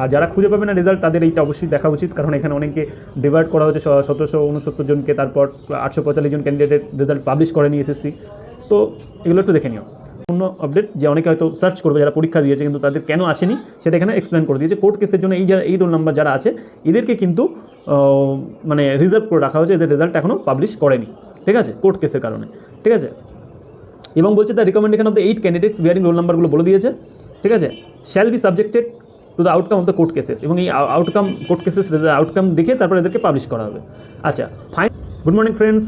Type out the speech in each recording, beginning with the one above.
আর যারা খুঁজে পাবে না রেজাল্ট তাদের এইটা অবশ্যই দেখা উচিত। কারণ এখানে অনেকে ডিভাইড করা হচ্ছে সতেরোশো উনসত্তর জনকে, তারপর আটশো পঁয়তাল্লিশ জন ক্যান্ডিডেটের রেজাল্ট পাবলিশ করেনি এসএসসি তো এগুলো একটু দেখে নিও। অন্য আপডেট যে অনেকে হয়তো সার্চ করবে, যারা পরীক্ষা দিয়েছে, কিন্তু তাদের কেন আসেনি, সেটা এখানে এক্সপ্লেন করে দিয়েছে। কোর্ট কেসের জন্য এই যারা এই রোল নাম্বার যারা আছে, এদেরকে কিন্তু মানে রিজার্ভ করে রাখা হয়েছে। এদের রেজাল্ট এখনও পাবলিশ করেনি। ঠিক আছে? কোর্ট কেসের কারণে। ঠিক আছে? এবং বলছে the recommendation of the eight candidates bearing roll নাম্বারগুলো বলে দিয়েছে। ঠিক আছে? Shall be subjected to the outcome of the court cases এবং এই আউটকাম কোর্ট কেসেস আউটকাম দেখে তারপর এদেরকে পাবলিশ করা হবে। আচ্ছা ফাইন গুড মর্নিং ফ্রেন্ডস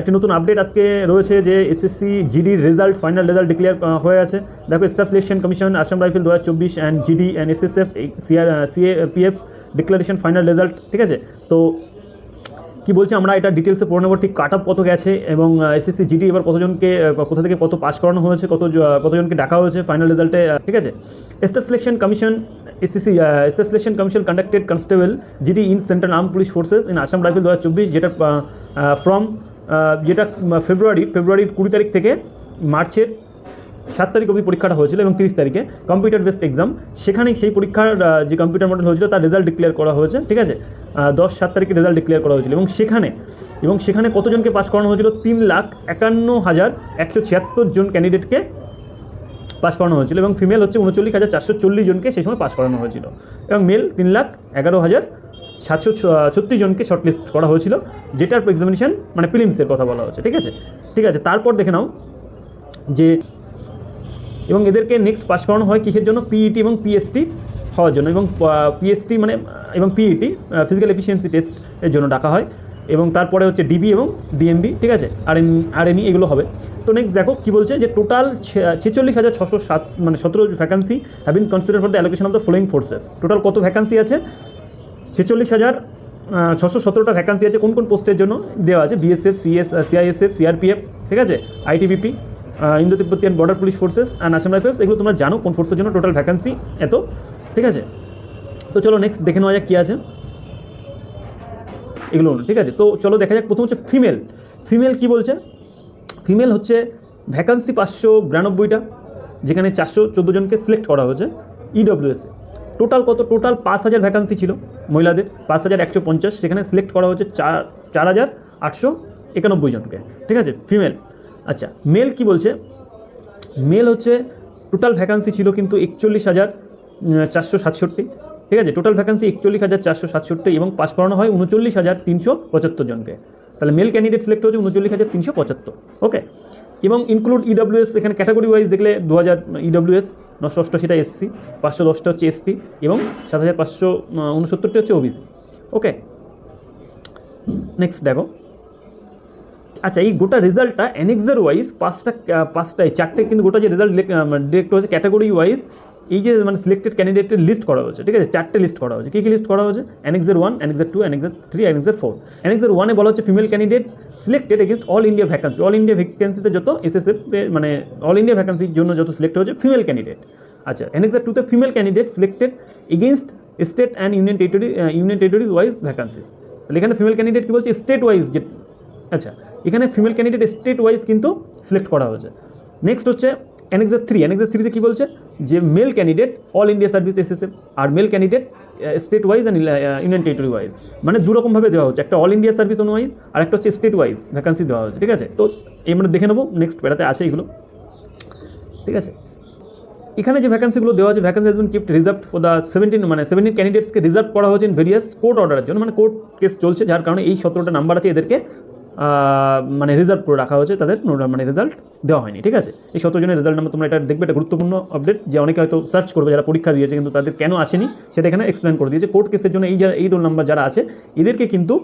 একটি নতুন আপডেট আজকে রয়েছে যে এসএসসি জিডির রেজাল্ট ফাইনাল রেজাল্ট ডিক্লেয়ার হয়ে আছে। দেখো staff selection commission Assam rifle দু হাজার চব্বিশ and GD and SSF CR CA PF declaration final result ঠিক আছে? তো কি বলছে আমরা এটা ডিটেলসে পড়ে নেব, ঠিক কাট আপ কত গেছে এবং এসএসসি জিডি এবার কতজনকে কোথা থেকে কত পাস করানো হয়েছে, কত কতজনকে ডাকা হয়েছে ফাইনাল রেজাল্টে ঠিক আছে? Staff selection commission SSC staff selection commission conducted constable GD in central arm police forces in Assam rifle দু হাজার চব্বিশ যেটা ফ্রম যেটা ফেব্রুয়ারি ফেব্রুয়ারির কুড়ি তারিখ থেকে মার্চের সাত তারিখ অবধি পরীক্ষাটা হয়েছিল এবং তিরিশ তারিখে কম্পিউটার বেসড এক্সাম সেখানে সেই পরীক্ষার যে কম্পিউটার মডেল হয়েছিল তার রেজাল্ট ডিক্লেয়ার করা হয়েছে, ঠিক আছে? দশ সাত তারিখে রেজাল্ট ডিক্লেয়ার করা হয়েছিল এবং সেখানে এবং সেখানে কতজনকে পাস করানো হয়েছিল? তিন লাখ একান্ন হাজার একশো ছিয়াত্তর জন ক্যান্ডিডেটকে পাস করানো হয়েছিল এবং ফিমেল হচ্ছে উনচল্লিশ হাজার চারশো চল্লিশ জনকে সেই সময় পাস করানো হয়েছিল। এবং মেল তিন লাখ এগারো হাজার সাতশো ছত্রিশ জনকে শর্টলিস্ট করা হয়েছিল, যেটার এক্সামিনেশন মানে প্রিলিমসের কথা বলা হচ্ছে ঠিক আছে? ঠিক আছে, তারপর দেখে নাও যে এবং এদেরকে নেক্সট পাস করানো হয় কিসের জন্য? পিইটি এবং পিএসটি হওয়ার জন্য এবং পিএসটি মানে এবং পিইটি ফিজিক্যাল এফিসিয়েন্সি টেস্ট এর জন্য ডাকা হয়। এবং তারপরে হচ্ছে ডিবি এবং ডিএমবি ঠিক আছে? আর এম আর এমই এগুলো হবে। তো নেক্সট দেখো কী বলছে যে টোটাল ছেচল্লিশ হাজার ছশো সাত মানে সতেরো vacancy have been consider for the allocation of the following forces total কত ভ্যাকান্সি আছে? ছেচল্লিশ হাজার ছশো সতেরোটা ভ্যাকান্সি আছে কোন কোন পোস্টের জন্য দেওয়া আছে? বিএসএফ সিএস সিআইএসএফ সিআরপিএফ ঠিক আছে? ITBP Indo Tibetan border police forces and Assam rifles এগুলো তোমরা জানো কোন ফোর্সের জন্য টোটাল ভ্যাকান্সি এত, ঠিক আছে? তো চলো নেক্সট দেখে নেওয়া যাক কী আছে। এগুলো ঠিক আছে? তো চলো দেখা যাক, প্রথম হচ্ছে ফিমেল ফিমেল কি বলছে? ফিমেল হচ্ছে ভ্যাকান্সি পাঁচশো বিরানব্বইটা, যেখানে চারশো চোদ্দ জনকে সিলেক্ট করা হয়েছে E ইডব্লিউএসে টোটাল কত? টোটাল পাঁচ হাজার ভ্যাকান্সি ছিল মহিলাদের, পাঁচ হাজার একশো পঞ্চাশ, সেখানে সিলেক্ট করা হয়েছে চার চার হাজার আটশো একানব্বই জনকে, ঠিক আছে? ফিমেল আচ্ছা মেল কি বলছে? মেল হচ্ছে টোটাল ভ্যাকান্সি ছিল কিন্তু একচল্লিশ হাজার চারশো সাতষট্টি। ঠিক আছে? টোটাল ভ্যাকান্সি একচল্লিশ হাজার চারশো সাতষট্টি এবং পাস করানো হয় উনচল্লিশ হাজার তিনশো পঁচাত্তর জনকে। তাহলে মেল ক্যান্ডিডেট সিলেক্ট হচ্ছে উনচল্লিশ হাজার তিনশো পঁচাত্তর। ওকে এবং ইনক্লুড ইডব্লিউএস এখানে ক্যাটাগরি ওয়াইজ দেখলে দু হাজার ইডব্লিউএস নশো অষ্টআশিটা এসসি পাঁচশো দশটা হচ্ছে এসটি এবং সাত হাজার পাঁচশো উনসত্তরটি হচ্ছে ওবিসি ওকে নেক্সট দেখো। আচ্ছা এই গোটা রেজাল্টটা অ্যানেক্সার ওয়াইজ পাঁচটা পাঁচটায়, চারটে কিন্তু গোটা যে রেজাল্ট ডিরেক্ট হয়েছে ক্যাটাগরি ওয়াইজ এই যে মানে সিলেক্টেড ক্যান্ডিডেটের লিস্ট করা হয়েছে, ঠিক আছে? চারটে লিস্ট করা হয়েছে। কী কী লিস্ট করা হয়েছে? Annexure one annexure two annexure three annexure four annexure ওয়ানে বলা হচ্ছে female candidate selected against all India vacancy all India ভ্যাকান্সিতে যত এসএসএফ মানে অল ইন্ডিয়া ভ্যাকান্সির জন্য যত সিলেক্ট হয়েছে ফিমেল ক্যান্ডিডেট আচ্ছা অ্যানেক্সার টুতে female candidate selected against state and union territory union territories wise vacancies তাহলে এখানে ফিমেল ক্যান্ডিডেট কী বলছে? স্টেট ওয়াইজ যে আচ্ছা এখানে ফিমেল ক্যান্ডিডেট স্টেট ওয়াইজ কিন্তু সিলেক্ট করা হয়েছে। নেক্সট হচ্ছে অ্যানেক্সার থ্রি অ্যানেক্সার থ্রিতে কী বলছে? যে male candidate all India service SSF R male candidate state wise and union territory wise মানে দুরকমভাবে দেওয়া হচ্ছে। একটা অল ইন্ডিয়া সার্ভিস ওয়াইজ আর একটা হচ্ছে স্টেট ওয়াইজ ভ্যাকান্সি দেওয়া হচ্ছে। ঠিক আছে? তো এই আমরা দেখে নেব। নেক্সট প্যারাতে আছে এগুলো। ঠিক আছে? এখানে যে ভ্যাকান্সিগুলো দেওয়া আছে vacancy has kept reserve for the seventeen মানে সেভেন্টিন ক্যান্ডিডেটসকে রিজার্ভ করা হয়েছে ভেরিয়াস কোর্ট অর্ডারের জন্য। মানে কোর্ট কেস চলছে, যার কারণে এই সতেরোটা নাম্বার আছে এদেরকে মানে রিজার্ভ করে রাখা হয়েছে, তাদের মানে রেজাল্ট দেওয়া হয়নি, ঠিক আছে? এই জনের রেজাল্ট নাম্বার তোমরা এটা দেখবে, এটা গুরুত্বপূর্ণ আপডেট যে অনেকে হয়তো সার্চ করবে, যারা পরীক্ষা দিয়েছে, কিন্তু তাদের কেন আসেনি, সেটা এখানে এক্সপ্লেন করে দিয়েছে। কোর্ট কেসের জন্য এই যারা, এই রোল নাম্বার যারা আছে, এদেরকে কিন্তু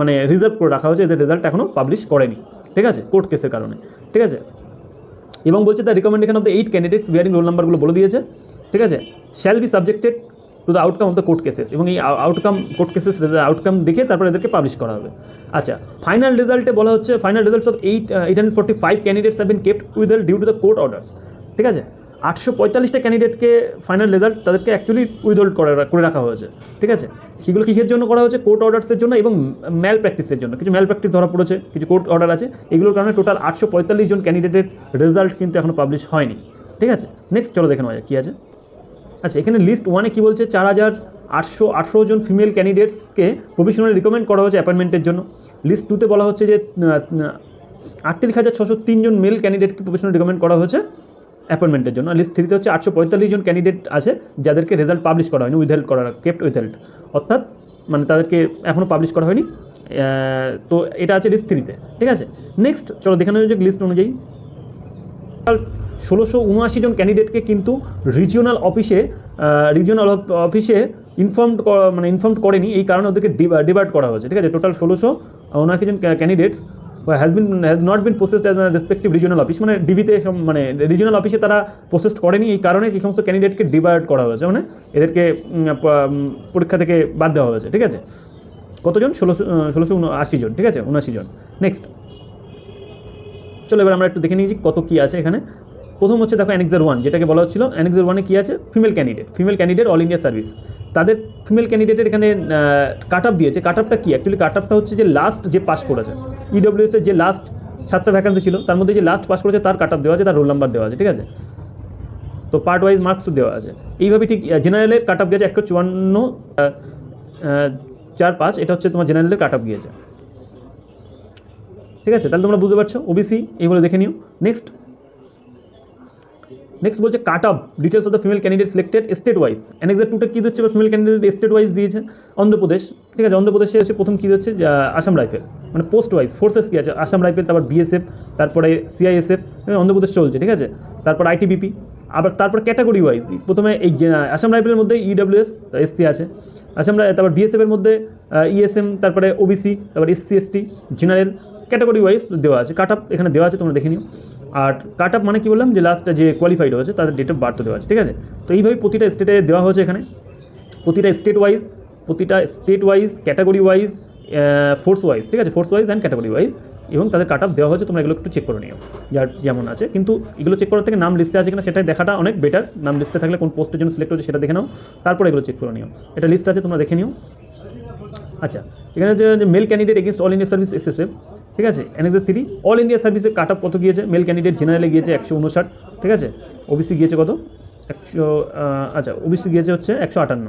মানে রিজার্ভ করে রাখা হয়েছে, এদের রেজাল্ট এখনও পাবলিশ করেনি, ঠিক আছে? কোর্ট কেসের কারণে, ঠিক আছে? এবং বলছে the recommendation of the eight candidates bearing roll নাম্বারগুলো বলে দিয়েছে, ঠিক আছে? Shall be subjected to the outcome of the court cases এবং এই আউটকাম কোর্ট কেসেস আউটকাম দেখে তারপর এদেরকে পাবলিশ করা হবে। আচ্ছা ফাইনাল রেজাল্টে বলা হচ্ছে final results of eight eight hundred forty five candidates have been kept with due to the court orders ঠিক আছে? আটশো পঁয়তাল্লিশটা ক্যান্ডিডেটকে ফাইনাল রেজাল্ট তাদেরকে অ্যাকচুয়ালি উইথহোল্ড করে করে রাখা হয়েছে। ঠিক আছে? সেগুলো কিসের জন্য করা হয়েছে? কোর্ট অর্ডার্সের জন্য এবং ম্যাল প্র্যাকটিসের জন্য। কিছু ম্যাল প্র্যাকটিস ধরা পড়েছে, কিছু কোর্ট অর্ডার আছে। এগুলোর কারণে টোটাল আটশো পঁয়তাল্লিশ জন ক্যান্ডিডেটের রেজাল্ট কিন্তু এখনও পাবলিশ হয়নি। ঠিক আছে? নেক্সট চলো দেখে নেওয়া যাক কী আছে। আচ্ছা এখানে লিস্ট ওয়ানে কী বলছে? চার হাজার আটশো আঠেরো জন ফিমেল ক্যান্ডিডেটসকে প্রফেশনালি রিকমেন্ড করা হয়েছে অ্যাপয়েন্টমেন্টের জন্য। লিস্ট টুতে বলা হচ্ছে যে আটত্রিশ হাজার ছশো তিনজন মেল ক্যান্ডিডেটকে প্রফেশনাল রিকমেন্ড করা হয়েছে অ্যাপয়েন্টমেন্টের জন্য। লিস্ট থ্রিতে হচ্ছে আটশো পঁয়তাল্লিশ জন ক্যান্ডিডেট আছে যাদেরকে রেজাল্ট পাবলিশ করা হয়নি উইথহেল্ড করা কেপ্ট উইথহেল্ড অর্থাৎ মানে তাদেরকে এখনও পাবলিশ করা হয়নি। তো এটা আছে লিস্ট থ্রিতে ঠিক আছে? নেক্সট চলো দেখানো যাক লিস্ট অনুযায়ী। ষোলোশো উনআশি জন ক্যান্ডিডেটকে কিন্তু রিজিওনাল অফিসে রিজিওনাল অফিসে ইনফর্মড মানে ইনফর্মড করেনি। এই কারণে ওদেরকে ডিভাইড করা হয়েছে, ঠিক আছে? টোটাল ষোলোশো উনআশি জন candidates has been has not been processed as respective regional office মানে ডিবিতে মানে রিজিওনাল অফিসে তারা প্রসেস করেনি। এই কারণে এই সমস্ত ক্যান্ডিডেটকে ডিভাইড করা হয়েছে। মানে এদেরকে পরীক্ষা থেকে বাদ দেওয়া হয়েছে, ঠিক আছে? কতজন? ষোলোশো ষোলোশো আশি জন, ঠিক আছে? উনআশি জন। নেক্সট চলো এবার আমরা একটু দেখে নিই কত কী আছে এখানে। প্রথম হচ্ছে দেখো অ্যানেক্সার ওয়ান যেটাকে বলা হচ্ছিল। অ্যানেক্সার ওয়ানে কী আছে? Female candidate female candidate all India service তাদের ফিমেল ক্যান্ডিডেটের এখানে কাট আপ দিয়েছে। কাট আপটা কী? অ্যাকচুয়ালি কাট আপটা হচ্ছে যে লাস্ট যে পাস করেছে। ইডব্লিউএসের যে লাস্ট সাতটা ভ্যাকান্সি ছিল, তার মধ্যে যে লাস্ট পাস করেছে, তার কাট আপ দেওয়া আছে, তার রোল নাম্বার দেওয়া আছে, ঠিক আছে? তো পার্ট ওয়াইজ মার্কসও দেওয়া আছে। এইভাবে ঠিক জেনারেলের কাট আপ গিয়েছে একশো চুয়ান্ন চার পাঁচ। এটা হচ্ছে তোমার জেনারেলের কাট আপ গিয়েছে। ঠিক আছে? তাহলে তোমরা বুঝতে পারছ? ওবিসি এইগুলো দেখে নিও। নেক্সট নেক্সট বলছে cut up details of the female candidate selected state wise annexure টুটা কী দিচ্ছে? ফিমেল ক্যান্ডিডেট স্টেট ওয়াইজ দিয়েছে অন্ধ্রপ্রদেশ। ঠিক আছে, অন্ধ্রপ্রদেশে এসে প্রথম কী দিচ্ছে? আসাম রাইফেল। মানে পোস্ট ওয়াইজ ফোর্সেস কী আছে? আসাম রাইফেল, তারপর বিএসএফ তারপরে সিআইএসএফ অন্ধ্রপ্রদেশ চলছে, ঠিক আছে? তারপর আইটিবিপি আবার তারপর ক্যাটাগরি ওয়াইজ প্রথমে এই আসাম রাইফেলের মধ্যে E ইডব্লিউএস এসসি আছে। আসাম তারপর বিএসএফের মধ্যে ইএসএম তারপরে ওবিসি তারপর SC ST general category wise দেওয়া আছে। কাট এখানে দেওয়া আছে, তোমরা দেখে নিও। আর কাট মানে কি বললাম যে লাস্ট যে কোয়ালিফাইড হয়েছে তাদের ডেট অফ বার্থ দেওয়া আছে, ঠিক আছে? তো এইভাবে প্রতিটা স্টেটে দেওয়া হয়েছে এখানে। প্রতিটা স্টেট ওয়াইজ প্রতিটা state wise category wise force wise ঠিক আছে? Force wise and category wise এবং তাদের কাট আপ দেওয়া হয়েছে, তোমরা এগুলো একটু চেক করে নিও, যার যেমন আছে। কিন্তু এগুলো চেক করার থেকে নাম লিস্টে আছে কিনা, সেটাই দেখাটা অনেক বেটার নাম লিস্টে থাকলে কোন পোস্টের জন্য সিলেক্ট হচ্ছে সেটা দেখে নাও। তারপরে এগুলো চেক করে নিও। এটা লিস্ট আছে, তোমরা দেখে নিও। আচ্ছা এখানে যে male candidate against all India service SSF ঠিক আছে? এনএক্সার থ্রি অল ইন্ডিয়া সার্ভিসে কাট কত গিয়েছে? মেল ক্যান্ডিডেট জেনারেলে গিয়েছে একশো উনষাট ঠিক আছে? ওবিসি গিয়েছে কত? একশো আচ্ছা ওবিসি গিয়েছে হচ্ছে একশো আটান্ন।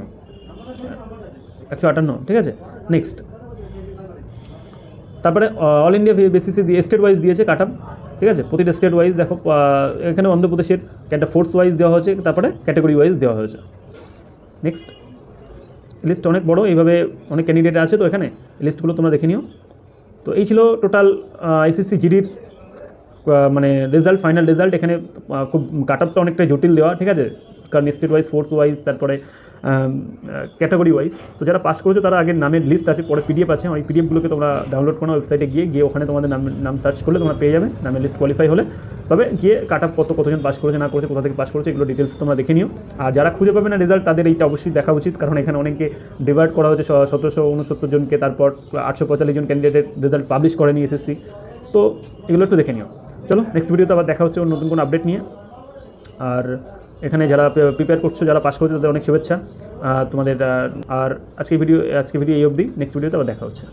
একশো আটান্ন, ঠিক আছে? নেক্সট তারপরে অল ইন্ডিয়া বেসিসে দিয়ে স্টেট ওয়াইজ দিয়েছে কাট ঠিক আছে? প্রতিটা স্টেট ওয়াইজ দেখো এখানে অন্ধ্রপ্রদেশের একটা ফোর্স ওয়াইজ দেওয়া হয়েছে, তারপরে ক্যাটাগরি ওয়াইজ দেওয়া হয়েছে। নেক্সট লিস্ট অনেক বড়, এইভাবে অনেক ক্যান্ডিডেট আছে তো এখানে। লিস্টগুলো তোমরা দেখে নিও। তো এই ছিল টোটাল আইসিসি জিডির মানে রেজাল্ট ফাইনাল রেজাল্ট এখানে খুব কাট আপটা অনেকটা জটিল দেওয়া, ঠিক আছে? কারণ স্টেট ওয়াইজ ফোর্স ওয়াইজ তারপরে ক্যাটাগরি ওয়াইজ তো যারা পাস করেছ তারা আগের নামের লিস্ট আছে, পরে পিডিএফ আছে ওই পিডিএফগুলোকে তোমরা ডাউনলোড করো ওয়েবসাইটে গিয়ে গিয়ে ওখানে তোমাদের নাম নাম সার্চ করলে তোমরা পেয়ে যাবে, নামের লিস্ট কোয়ালিফাই হলে। তবে গিয়ে কাট আপ কত, কতজন পাস করেছে, না করেছে, কোথা থেকে পাস করেছে, এগুলো ডিটেলস তোমরা দেখে নিও। আর যারা খুঁজে পাবে না রেজাল্ট তাদের এইটা অবশ্যই দেখা উচিত, কারণ এখানে অনেকে ডিভাইড করা হয়েছে সতেরোশো উনসত্তর জনকে, তারপর আটশো পঁয়তাল্লিশ জন ক্যান্ডিডেটের রেজাল্ট পাবলিশ করেনি এসএসসি তো এগুলো একটু দেখে নিও। চলো নেক্সট ভিডিওতে আবার দেখা হচ্ছে নতুন কোনো আপডেট নিয়ে। আর এখানে যারা প্রিপেয়ার করছ, যারা পাস করছ, তাদের অনেক শুভেচ্ছা। তোমাদের আর আজকে ভিডিও আজকে ভিডিও এই অবধি। নেক্সট ভিডিওতে আবার দেখা হচ্ছে।